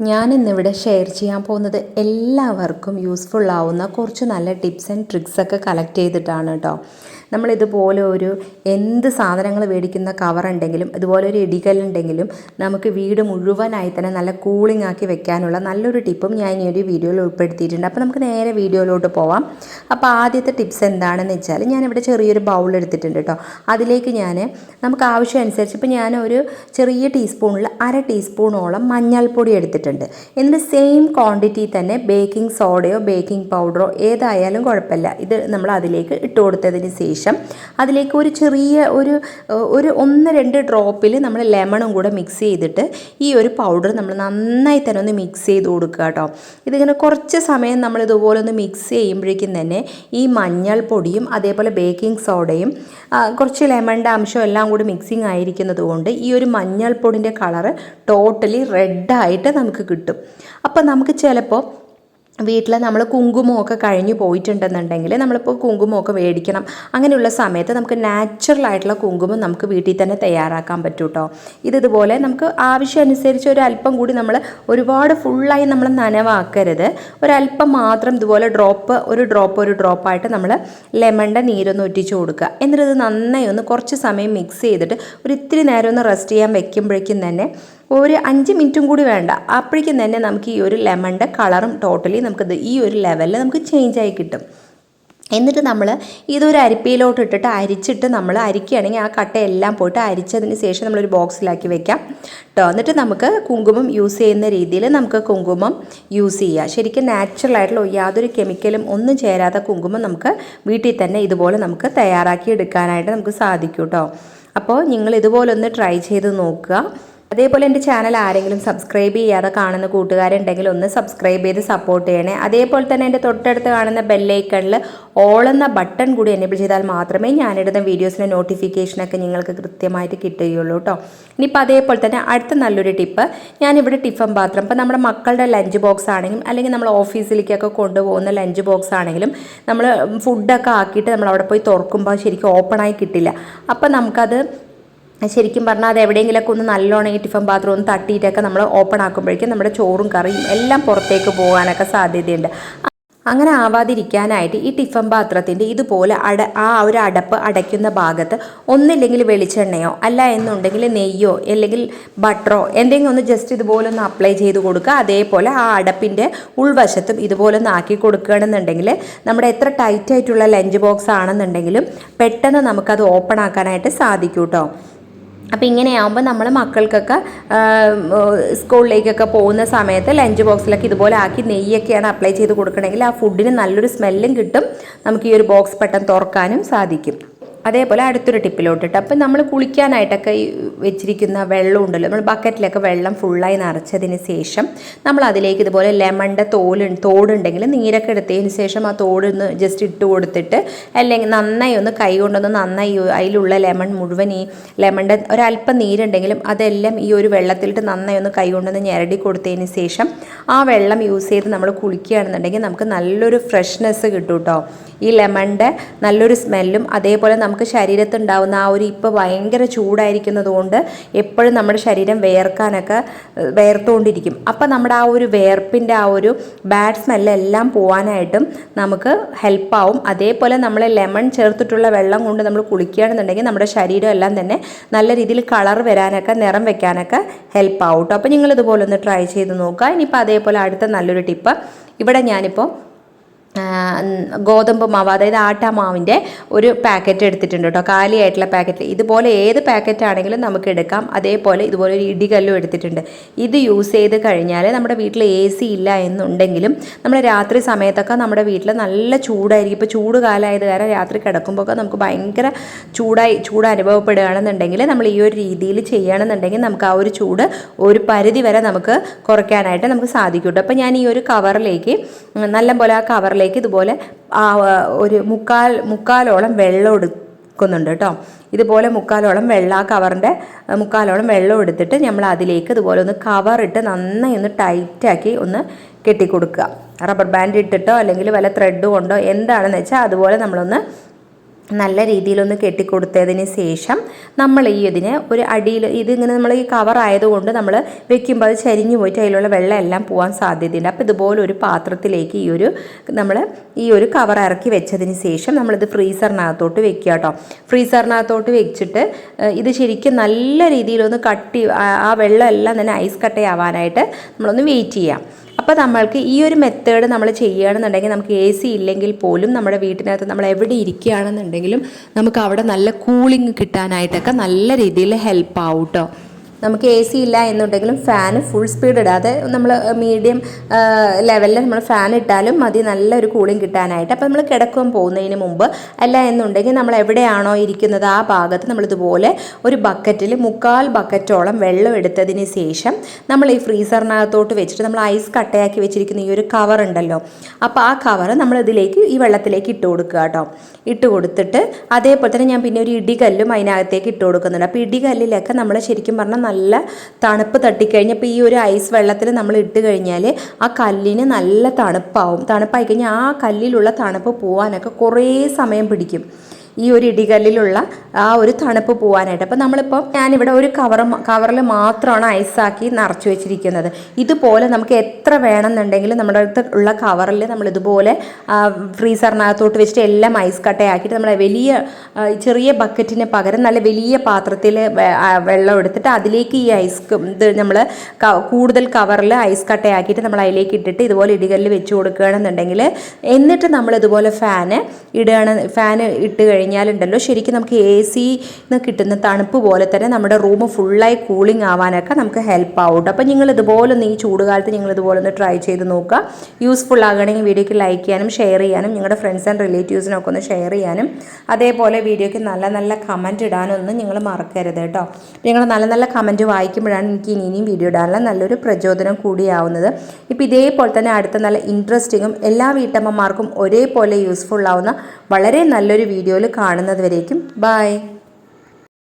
ഞാനിന്നിവിടെ ഷെയർ ചെയ്യാൻ പോകുന്നത് എല്ലാവർക്കും യൂസ്ഫുൾ ആവുന്ന കുറച്ച് നല്ല ടിപ്സ് ആൻഡ് ട്രിക്സ് ഒക്കെ കളക്ട് ചെയ്തിട്ടാണ് കേട്ടോ നമ്മളിതുപോലെ ഒരു എന്ത് സാധനങ്ങൾ മേടിക്കുന്ന കവർ ഉണ്ടെങ്കിലും ഇതുപോലെ ഒരു ഇടികല്ലുണ്ടെങ്കിലും നമുക്ക് വീട് മുഴുവനായി തന്നെ നല്ല കൂളിംഗ് ആക്കി വെക്കാനുള്ള നല്ലൊരു ടിപ്പും ഞാൻ ഈ ഒരു വീഡിയോയിൽ ഉൾപ്പെടുത്തിയിട്ടുണ്ട്. അപ്പോൾ നമുക്ക് നേരെ വീഡിയോയിലോട്ട് പോവാം. അപ്പോൾ ആദ്യത്തെ ടിപ്സ് എന്താണെന്ന് വെച്ചാൽ ഞാനിവിടെ ചെറിയൊരു ബൗൾ എടുത്തിട്ടുണ്ട് കേട്ടോ അതിലേക്ക് ഞാൻ നമുക്ക് ആവശ്യം അനുസരിച്ച് ഇപ്പോൾ ഞാൻ ഒരു ചെറിയ ടീസ്പൂണിൽ അര ടീസ്പൂണോളം മഞ്ഞൾപ്പൊടി എടുത്തിട്ടുണ്ട്. എന്നിട്ട് സെയിം ക്വാണ്ടിറ്റി തന്നെ ബേക്കിംഗ് സോഡയോ ബേക്കിംഗ് പൗഡറോ ഏതായാലും കുഴപ്പമില്ല. ഇത് നമ്മൾ അതിലേക്ക് ഇട്ട് കൊടുത്തതിന് ശേഷം അതിലേക്ക് ഒരു ചെറിയ ഒരു ഒരു ഒന്ന് രണ്ട് ഡ്രോപ്പിൽ നമ്മൾ ലെമണും കൂടെ മിക്സ് ചെയ്തിട്ട് ഈ ഒരു പൗഡർ നമ്മൾ നന്നായി തന്നെ ഒന്ന് മിക്സ് ചെയ്ത് കൊടുക്കുക കേട്ടോ. ഇതിങ്ങനെ കുറച്ച് സമയം നമ്മൾ ഇതുപോലെ ഒന്ന് മിക്സ് ചെയ്യുമ്പോഴേക്കും തന്നെ ഈ മഞ്ഞൾപ്പൊടിയും അതേപോലെ ബേക്കിംഗ് സോഡയും കുറച്ച് ലെമണിന്റെ അംശം എല്ലാം കൂടി മിക്സിങ് ആയിരിക്കുന്നത് കൊണ്ട് ഈ ഒരു മഞ്ഞൾപ്പൊടിന്റെ കളറ് ടോട്ടലി റെഡായിട്ട് നമുക്ക് കിട്ടും. അപ്പം നമുക്ക് ചിലപ്പോൾ വീട്ടിൽ നമ്മൾ കുങ്കുമമൊക്കെ കഴിഞ്ഞു പോയിട്ടുണ്ടെന്നുണ്ടെങ്കിൽ നമ്മളിപ്പോൾ കുങ്കുമമൊക്കെ മേടിക്കണം. അങ്ങനെയുള്ള സമയത്ത് നമുക്ക് നാച്ചുറൽ ആയിട്ടുള്ള കുങ്കുമം നമുക്ക് വീട്ടിൽ തന്നെ തയ്യാറാക്കാൻ പറ്റും കേട്ടോ ഇത് ഇതുപോലെ നമുക്ക് ആവശ്യമനുസരിച്ച് ഒരു അല്പം കൂടി നമ്മൾ ഒരുപാട് ഫുള്ളായി നമ്മൾ നനവാക്കരുത്. ഒരല്പം മാത്രം ഇതുപോലെ ഡ്രോപ്പ് ഒരു ഡ്രോപ്പ് ഒരു ഡ്രോപ്പായിട്ട് നമ്മൾ ലെമണിന്റെ നീരൊന്ന് ഒറ്റിച്ച് കൊടുക്കുക. എന്നിട്ട് ഇത് നന്നായി ഒന്ന് കുറച്ച് സമയം മിക്സ് ചെയ്തിട്ട് ഒരു ഇത്തിരി നേരം ഒന്ന് റെസ്റ്റ് ചെയ്യാൻ വെക്കുമ്പോഴേക്കും തന്നെ ഒരു അഞ്ച് മിനിറ്റും കൂടി വേണ്ട. അപ്പോഴേക്കും തന്നെ നമുക്ക് ഈ ഒരു ലെമണിന്റെ കളറും ടോട്ടലി നമുക്കിത് ഈ ഒരു ലെവലിൽ നമുക്ക് ചേഞ്ച് ആയി കിട്ടും. എന്നിട്ട് നമ്മൾ ഇതൊരു അരിപ്പയിലോട്ട് ഇട്ടിട്ട് അരിച്ചിട്ട് നമ്മൾ അരിക്കുകയാണെങ്കിൽ ആ കട്ടയെല്ലാം പോയിട്ട് അരിച്ചതിന് ശേഷം നമ്മളൊരു ബോക്സിലാക്കി വെക്കാം. കേട്ടോ എന്നിട്ട് നമുക്ക് കുങ്കുമം യൂസ് ചെയ്യുന്ന രീതിയിൽ നമുക്ക് കുങ്കുമം യൂസ് ചെയ്യുക ശരിക്കും നാച്ചുറൽ ആയിട്ടുള്ള യാതൊരു കെമിക്കലും ഒന്നും ചേരാത്ത കുങ്കുമം നമുക്ക് വീട്ടിൽ തന്നെ ഇതുപോലെ നമുക്ക് തയ്യാറാക്കി എടുക്കാനായിട്ട് നമുക്ക് സാധിക്കും കേട്ടോ അപ്പോൾ നിങ്ങൾ ഇതുപോലെ ഒന്ന് ട്രൈ ചെയ്ത് നോക്കുക. അതേപോലെ എന്റെ ചാനൽ ആരെങ്കിലും സബ്സ്ക്രൈബ് ചെയ്യാതെ കാണുന്ന കൂട്ടുകാരുണ്ടെങ്കിൽ ഒന്ന് സബ്സ്ക്രൈബ് ചെയ്ത് സപ്പോർട്ട് ചെയ്യണേ. അതേപോലെ തന്നെ എന്റെ തൊട്ടടുത്ത് കാണുന്ന ബെല്ലൈക്കണിൽ ഓൾ എന്ന ബട്ടൺ കൂടി എനേബിൾ ചെയ്താൽ മാത്രമേ ഞാനിടുന്ന വീഡിയോസിന്റെ നോട്ടിഫിക്കേഷനൊക്കെ നിങ്ങൾക്ക് കൃത്യമായിട്ട് കിട്ടുകയുള്ളൂ കേട്ടോ ഇനിയിപ്പോൾ അതേപോലെ തന്നെ അടുത്ത നല്ലൊരു ടിപ്പ് ഞാനിവിടെ ടിഫൻ പാത്രം. ഇപ്പോൾ നമ്മുടെ മക്കളുടെ ലഞ്ച് ബോക്സ് ആണെങ്കിലും അല്ലെങ്കിൽ നമ്മൾ ഓഫീസിലേക്കൊക്കെ കൊണ്ടുപോകുന്ന ലഞ്ച് ബോക്സ് ആണെങ്കിലും നമ്മൾ ഫുഡൊക്കെ ആക്കിയിട്ട് നമ്മൾ അവിടെ പോയി തുറക്കുമ്പോൾ ശരിക്കും ഓപ്പണായി കിട്ടില്ല. അപ്പോൾ നമുക്കത് ശരിക്കും പറഞ്ഞാൽ അത് എവിടെയെങ്കിലുമൊക്കെ ഒന്ന് നല്ലോണം ഈ ടിഫൻ പാത്രം ഒന്ന് തട്ടിയിട്ടൊക്കെ നമ്മൾ ഓപ്പൺ ആക്കുമ്പോഴേക്കും നമ്മുടെ ചോറും കറിയും എല്ലാം പുറത്തേക്ക് പോകാനൊക്കെ സാധ്യതയുണ്ട്. അങ്ങനെ ആവാതിരിക്കാനായിട്ട് ഈ ടിഫൻ പാത്രത്തിന്റെ ഇതുപോലെ അട ആ ഒരു അടപ്പ് അടയ്ക്കുന്ന ഭാഗത്ത് ഒന്നില്ലെങ്കിൽ വെളിച്ചെണ്ണയോ അല്ല എന്നുണ്ടെങ്കിൽ നെയ്യോ അല്ലെങ്കിൽ ബട്ടറോ എന്തെങ്കിലും ഒന്ന് ജസ്റ്റ് ഇതുപോലെ ഒന്ന് അപ്ലൈ ചെയ്ത് കൊടുക്കുക. അതേപോലെ ആ അടപ്പിന്റെ ഉൾവശത്തും ഇതുപോലെ ഒന്ന് ആക്കി കൊടുക്കുകയാണെന്നുണ്ടെങ്കിൽ നമ്മുടെ എത്ര ടൈറ്റായിട്ടുള്ള ലഞ്ച് ബോക്സ് ആണെന്നുണ്ടെങ്കിലും പെട്ടെന്ന് നമുക്കത് ഓപ്പൺ ആക്കാനായിട്ട് സാധിക്കും കേട്ടോ അപ്പോൾ ഇങ്ങനെയാകുമ്പോൾ നമ്മൾ മക്കൾക്കൊക്കെ സ്കൂളിലേക്കൊക്കെ പോകുന്ന സമയത്ത് ലഞ്ച് ബോക്സിലൊക്കെ ഇതുപോലെ ആക്കി നെയ്യൊക്കെയാണ് അപ്ലൈ ചെയ്ത് കൊടുക്കണമെങ്കിൽ ആ ഫുഡിന് നല്ലൊരു സ്മെല്ലും കിട്ടും. നമുക്ക് ഈ ഒരു ബോക്സ് പെട്ടെന്ന് തുറക്കാനും സാധിക്കും. അതേപോലെ അടുത്തൊരു ടിപ്പിലോട്ട് ടിപ്പിലോട്ടിട്ട് അപ്പം നമ്മൾ കുളിക്കാനായിട്ടൊക്കെ വെച്ചിരിക്കുന്ന വെള്ളം ഉണ്ടല്ലോ. നമ്മൾ ബക്കറ്റിലൊക്കെ വെള്ളം ഫുള്ളായി നിറച്ചതിന് ശേഷം നമ്മൾ അതിലേക്ക് ഇതുപോലെ ലെമണിന്റെ തോൽ തോടുണ്ടെങ്കിൽ നീരൊക്കെ എടുത്തതിന് ശേഷം ആ തോട് ഒന്ന് ജസ്റ്റ് ഇട്ട് കൊടുത്തിട്ട് അല്ലെങ്കിൽ നന്നായി ഒന്ന് കൈ കൊണ്ടൊന്ന് നന്നായി അതിലുള്ള ലെമൺ മുഴുവൻ ഈ ലെമണിന്റെ ഒരല്പം നീരുണ്ടെങ്കിലും അതെല്ലാം ഈ ഒരു വെള്ളത്തിലിട്ട് നന്നായി ഒന്ന് കൈ കൊണ്ടൊന്ന് ഞെരടി കൊടുത്തതിന് ശേഷം ആ വെള്ളം യൂസ് ചെയ്ത് നമ്മൾ കുളിക്കുകയാണെന്നുണ്ടെങ്കിൽ നമുക്ക് നല്ലൊരു ഫ്രഷ്നെസ് കിട്ടും കേട്ടോ ഈ ലെമണിന്റെ നല്ലൊരു സ്മെല്ലും അതേപോലെ ശരീരത്തുണ്ടാവുന്ന ആ ഒരു ഇപ്പോൾ ഭയങ്കര ചൂടായിരിക്കുന്നത് കൊണ്ട് എപ്പോഴും നമ്മുടെ ശരീരം വേർക്കാനൊക്കെ വേർത്തുകൊണ്ടിരിക്കും അപ്പം നമ്മുടെ ആ ഒരു വേർപ്പിന്റെ ആ ഒരു ബാഡ് സ്മെല്ലെല്ലാം പോകാനായിട്ടും നമുക്ക് ഹെൽപ്പാവും അതേപോലെ നമ്മൾ ലെമൺ ചേർത്തിട്ടുള്ള വെള്ളം കൊണ്ട് നമ്മൾ കുളിക്കുകയാണെന്നുണ്ടെങ്കിൽ നമ്മുടെ ശരീരം എല്ലാം തന്നെ നല്ല രീതിയിൽ കളർ വരാനൊക്കെ നിറം വെക്കാനൊക്കെ ഹെൽപ്പാവും കേട്ടോ അപ്പോൾ നിങ്ങൾ ഇതുപോലെ ഒന്ന് ട്രൈ ചെയ്ത് നോക്കുക. ഇനിയിപ്പോൾ അതേപോലെ അടുത്ത നല്ലൊരു ടിപ്പ് ഇവിടെ ഞാനിപ്പോൾ ഗോതമ്പ് മാവ് അതായത് ആട്ടാമാവിന്റെ ഒരു പാക്കറ്റ് എടുത്തിട്ടുണ്ട് കേട്ടോ. കാലിയായിട്ടുള്ള പാക്കറ്റ്. ഇതുപോലെ ഏത് പാക്കറ്റ് ആണെങ്കിലും നമുക്ക് എടുക്കാം. അതേപോലെ ഇതുപോലെ ഒരു ഇടികല്ലും എടുത്തിട്ടുണ്ട്. ഇത് യൂസ് ചെയ്ത് കഴിഞ്ഞാൽ നമ്മുടെ വീട്ടിൽ എ സി ഇല്ല എന്നുണ്ടെങ്കിലും നമ്മൾ രാത്രി സമയത്തൊക്കെ നമ്മുടെ വീട്ടിൽ നല്ല ചൂടായിരിക്കും. ഇപ്പോൾ ചൂട് കാലമായത് കാരണം രാത്രി കിടക്കുമ്പോൾ നമുക്ക് ഭയങ്കര ചൂടായി ചൂട് അനുഭവപ്പെടുകയാണെന്നുണ്ടെങ്കിൽ നമ്മൾ ഈ ഒരു രീതിയിൽ ചെയ്യുകയാണെന്നുണ്ടെങ്കിൽ നമുക്ക് ആ ഒരു ചൂട് ഒരു പരിധി വരെ നമുക്ക് കുറയ്ക്കാനായിട്ട് നമുക്ക് സാധിക്കും കേട്ടോ. അപ്പോൾ ഞാൻ ഈ ഒരു കവറിലേക്ക് നല്ലപോലെ ആ കവറിലേക്ക് ഇതുപോലെ ആ ഒരു മുക്കാൽ മുക്കാലോളം വെള്ളം എടുക്കുന്നുണ്ട് കേട്ടോ. ഇതുപോലെ മുക്കാലോളം വെള്ളം ആ കവറിന്റെ മുക്കാലോളം വെള്ളം എടുത്തിട്ട് നമ്മൾ അതിലേക്ക് ഇതുപോലെ ഒന്ന് കവറിട്ട് നന്നായി ഒന്ന് ടൈറ്റാക്കി ഒന്ന് കെട്ടിക്കൊടുക്കുക. റബ്ബർ ബാൻഡ് ഇട്ടിട്ടോ അല്ലെങ്കിൽ വല്ല ത്രെഡ് കൊണ്ടോ എന്താണെന്ന് വെച്ചാൽ അതുപോലെ നമ്മളൊന്ന് നല്ല രീതിയിലൊന്ന് കെട്ടിക്കൊടുത്തതിന് ശേഷം നമ്മൾ ഈ ഇതിനെ ഒരു അടിയിൽ ഇതിങ്ങനെ നമ്മൾ ഈ കവർ ആയതുകൊണ്ട് നമ്മൾ വെക്കുമ്പോൾ അത് ചരിഞ്ഞു പോയിട്ട് അതിലുള്ള വെള്ളം എല്ലാം പോകാൻ സാധ്യതയുണ്ട്. അപ്പോൾ ഇതുപോലെ ഒരു പാത്രത്തിലേക്ക് ഈ ഒരു നമ്മൾ ഈ ഒരു കവർ ഇറക്കി വെച്ചതിന് ശേഷം നമ്മളിത് ഫ്രീസറിനകത്തോട്ട് വെക്കുക കേട്ടോ. ഫ്രീസറിനകത്തോട്ട് വെച്ചിട്ട് ഇത് ശരിക്കും നല്ല രീതിയിലൊന്ന് കട്ടി ആ- വെള്ളം എല്ലാം തന്നെ ഐസ് കട്ടയാവാനായിട്ട് നമ്മളൊന്ന് വെയിറ്റ് ചെയ്യാം. അപ്പോൾ നമ്മൾക്ക് ഈ ഒരു മെത്തേഡ് നമ്മൾ ചെയ്യുകയാണെന്നുണ്ടെങ്കിൽ നമുക്ക് എ സി ഇല്ലെങ്കിൽ പോലും നമ്മുടെ വീട്ടിനകത്ത് നമ്മൾ എവിടെ ഇരിക്കുകയാണെന്നുണ്ടെങ്കിലും നമുക്ക് അവിടെ നല്ല കൂളിംഗ് കിട്ടാനായിട്ടൊക്കെ നല്ല രീതിയിൽ ഹെൽപ്പ് ആവും കേട്ടോ നമുക്ക് എ സി ഇല്ല എന്നുണ്ടെങ്കിലും ഫാൻ ഫുൾ സ്പീഡ് ഇടാതെ നമ്മൾ മീഡിയം ലെവലിൽ നമ്മൾ ഫാൻ ഇട്ടാലും മതി നല്ലൊരു കൂളിംഗ് കിട്ടാനായിട്ട്. അപ്പോൾ നമ്മൾ കിടക്കുവാൻ പോകുന്നതിന് മുമ്പ് അല്ല എന്നുണ്ടെങ്കിൽ നമ്മൾ എവിടെയാണോ ഇരിക്കുന്നത് ആ ഭാഗത്ത് നമ്മളിതുപോലെ ഒരു ബക്കറ്റിൽ മുക്കാൽ ബക്കറ്റോളം വെള്ളം എടുത്തതിന് ശേഷം നമ്മൾ ഈ ഫ്രീസറിനകത്തോട്ട് വെച്ചിട്ട് നമ്മൾ ഐസ് കട്ടയാക്കി വെച്ചിരിക്കുന്ന ഈ ഒരു കവർ ഉണ്ടല്ലോ അപ്പോൾ ആ കവർ നമ്മൾ ഇതിലേക്ക് ഈ വെള്ളത്തിലേക്ക് ഇട്ട് കൊടുക്കുക കേട്ടോ. ഇട്ട് കൊടുത്തിട്ട് അതേപോലെ തന്നെ ഞാൻ പിന്നെ ഒരു ഇടികല്ലും അതിനകത്തേക്ക് ഇട്ട് കൊടുക്കുന്നുണ്ട്. അപ്പോൾ ഇടികല്ലിലൊക്കെ നമ്മൾ ശരിക്കും പറഞ്ഞാൽ നല്ല തണുപ്പ് തട്ടിക്കഴിഞ്ഞപ്പോൾ ഈ ഒരു ഐസ് വെള്ളത്തിൽ നമ്മൾ ഇട്ട് കഴിഞ്ഞാൽ ആ കല്ലിന് നല്ല തണുപ്പാവും. തണുപ്പായി കഴിഞ്ഞാൽ ആ കല്ലിലുള്ള തണുപ്പ് പോകാനൊക്കെ കുറേ സമയം പിടിക്കും. ഈ ഒരു ഇടികല്ലിലുള്ള ആ ഒരു തണുപ്പ് പോകാനായിട്ട് അപ്പം നമ്മളിപ്പോൾ ഞാനിവിടെ ഒരു കവർ കവറിൽ മാത്രമാണ് ഐസാക്കി നിറച്ചു വെച്ചിരിക്കുന്നത്. ഇതുപോലെ നമുക്ക് എത്ര വേണമെന്നുണ്ടെങ്കിലും നമ്മുടെ അടുത്ത് ഉള്ള കവറിൽ നമ്മൾ ഇതുപോലെ ഫ്രീസറിനകത്തോട്ട് വെച്ചിട്ട് എല്ലാം ഐസ് കട്ടയാക്കിയിട്ട് നമ്മളെ വലിയ ചെറിയ ബക്കറ്റിന് പകരം നല്ല വലിയ പാത്രത്തിൽ വെള്ളം എടുത്തിട്ട് അതിലേക്ക് ഈ ഐസ് ഇത് നമ്മൾ കൂടുതൽ കവറിൽ ഐസ് കട്ടയാക്കിയിട്ട് നമ്മൾ അതിലേക്ക് ഇട്ടിട്ട് ഇതുപോലെ ഇടികല്ലിൽ വെച്ച് കൊടുക്കുകയാണെന്നുണ്ടെങ്കിൽ എന്നിട്ട് നമ്മൾ ഇതുപോലെ ഫാന് ഇടുകയാണ് ഫാന് ഇട്ട് കഴിഞ്ഞാലുണ്ടല്ലോ. ശരിക്കും നമുക്ക് എ സിന്ന് കിട്ടുന്ന തണുപ്പ് പോലെ തന്നെ നമ്മുടെ റൂം ഫുള്ളായി കൂളിംഗ് ആവാനൊക്കെ നമുക്ക് ഹെൽപ്പ് ആവും അപ്പോൾ നിങ്ങൾ ഇതുപോലൊന്ന് ഈ ചൂടുകാലത്ത് നിങ്ങൾ ഇതുപോലെ ഒന്ന് ട്രൈ ചെയ്ത് നോക്കുക. യൂസ്ഫുൾ ആകണമെങ്കിൽ വീഡിയോക്ക് ലൈക്ക് ചെയ്യാനും ഷെയർ ചെയ്യാനും നിങ്ങളുടെ ഫ്രണ്ട്സ് ആൻഡ് റിലേറ്റീവ്സിനൊക്കെ ഒന്ന് ഷെയർ ചെയ്യാനും. അതേപോലെ വീഡിയോയ്ക്ക് നല്ല നല്ല കമന്റ് ഇടാനൊന്നും നിങ്ങൾ മറക്കരുത് കേട്ടോ. നിങ്ങൾ നല്ല നല്ല കമന്റ് വായിക്കുമ്പോഴാണ് എനിക്ക് ഇനി ഇനിയും വീഡിയോ ഇടാനുള്ള നല്ലൊരു പ്രചോദനം കൂടിയാവുന്നത് ഇപ്പോൾ ഇതേപോലെ തന്നെ അടുത്ത നല്ല ഇൻട്രസ്റ്റിങ്ങും എല്ലാ വീട്ടമ്മമാർക്കും ഒരേപോലെ യൂസ്ഫുൾ ആവുന്ന വളരെ നല്ലൊരു വീഡിയോയിൽ കാണുന്നത് വരേക്കും ബൈ.